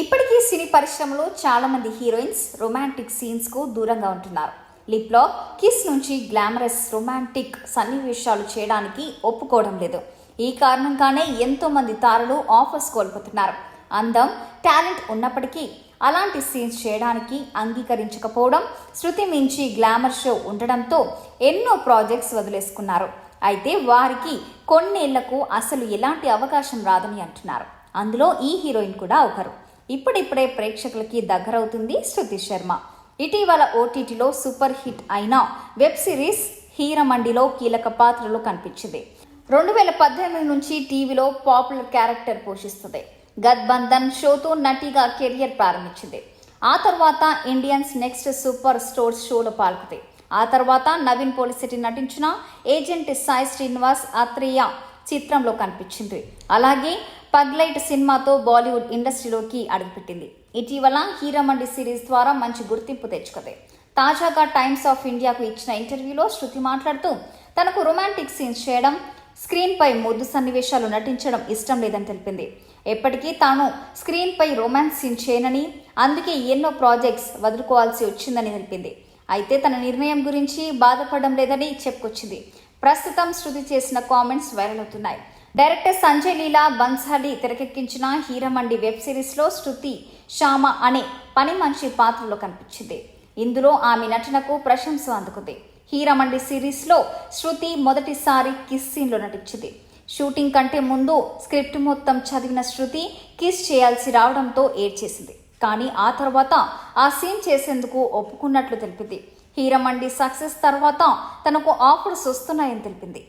ఇప్పటికీ సినీ పరిశ్రమలో చాలా మంది హీరోయిన్స్ రొమాంటిక్ సీన్స్కు దూరంగా ఉంటున్నారు. లిప్లో కిస్ నుంచి గ్లామరస్ రొమాంటిక్ సన్నివేశాలు చేయడానికి ఒప్పుకోవడం లేదు. ఈ కారణంగానే ఎంతో మంది తారలు ఆఫర్స్ కోల్పోతున్నారు. అందం టాలెంట్ ఉన్నప్పటికీ అలాంటి సీన్స్ చేయడానికి అంగీకరించకపోవడం శృతి మించి గ్లామర్ షో ఉండడంతో ఎన్నో ప్రాజెక్ట్స్ వదిలేసుకున్నారు. అయితే వారికి కొన్నేళ్ళకు అసలు ఎలాంటి అవకాశం రాదని అంటున్నారు. అందులో ఈ హీరోయిన్ కూడా ఒకరు. ఇప్పుడిప్పుడే ప్రేక్షకులకి దగ్గరవుతుంది శృతి శర్మ. ఇటీవల ఓటీటీలో సూపర్ హిట్ అయిన వెబ్ సిరీస్ హీరమండిలో కీలక పాత్రలో కనిపించింది. రెండు వేల పద్దెనిమిది నుంచి టీవీలో పాపులర్ క్యారెక్టర్ పోషిస్తుంది. గద్బంధన్ షోతో నటిగా కెరియర్ ప్రారంభించింది. ఆ తర్వాత ఇండియన్స్ నెక్స్ట్ సూపర్ స్టోర్స్ షోలో పాల్గొంది. ఆ తర్వాత నవీన్ పోలిసిటీ నటించిన ఏజెంట్ సాయి శ్రీనివాస్ అత్రేయ చిత్రంలో కనిపించింది. అలాగే పగ్లైట్ సినిమాతో బాలీవుడ్ ఇండస్ట్రీలోకి అడుగుపెట్టింది. ఇటీవల హీరమండి సిరీస్ ద్వారా మంచి గుర్తింపు తెచ్చుకుంది. తాజాగా టైమ్స్ ఆఫ్ ఇండియాకు ఇచ్చిన ఇంటర్వ్యూలో శృతి మాట్లాడుతూ తనకు రొమాంటిక్ సీన్స్ చేయడం స్క్రీన్పై ముద్దు సన్నివేశాలు నటించడం ఇష్టం లేదని తెలిపింది. ఎప్పటికీ తాను స్క్రీన్పై రొమాన్స్ సీన్ చేయనని అందుకే ఎన్నో ప్రాజెక్ట్స్ వదులుకోవాల్సి వచ్చిందని తెలిపింది. అయితే తన నిర్ణయం గురించి బాధపడడం లేదని చెప్పుకొచ్చింది. ప్రస్తుతం శృతి చేసిన కామెంట్స్ వైరల్ అవుతున్నాయి. డైరెక్టర్ సంజయ్ లీలా బన్సాలి తెరకెక్కించిన హీరమండి వెబ్ సిరీస్లో శృతి శ్యామ అనే పని మనిషి పాత్రలో కనిపించింది. ఇందులో ఆమె నటనకు ప్రశంస అందుకుంది. హీరమండి సిరీస్లో శృతి మొదటిసారి కిస్ సీన్లో నటించింది. షూటింగ్ కంటే ముందు స్క్రిప్ట్ మొత్తం చదివిన శృతి కిస్ చేయాల్సి రావడంతో ఏడ్చేసింది. కానీ ఆ తర్వాత ఆ సీన్ చేసేందుకు ఒప్పుకున్నట్లు తెలిపింది. హీరమండి సక్సెస్ తర్వాత తనకు ఆఫర్స్ వస్తున్నాయని తెలిపింది.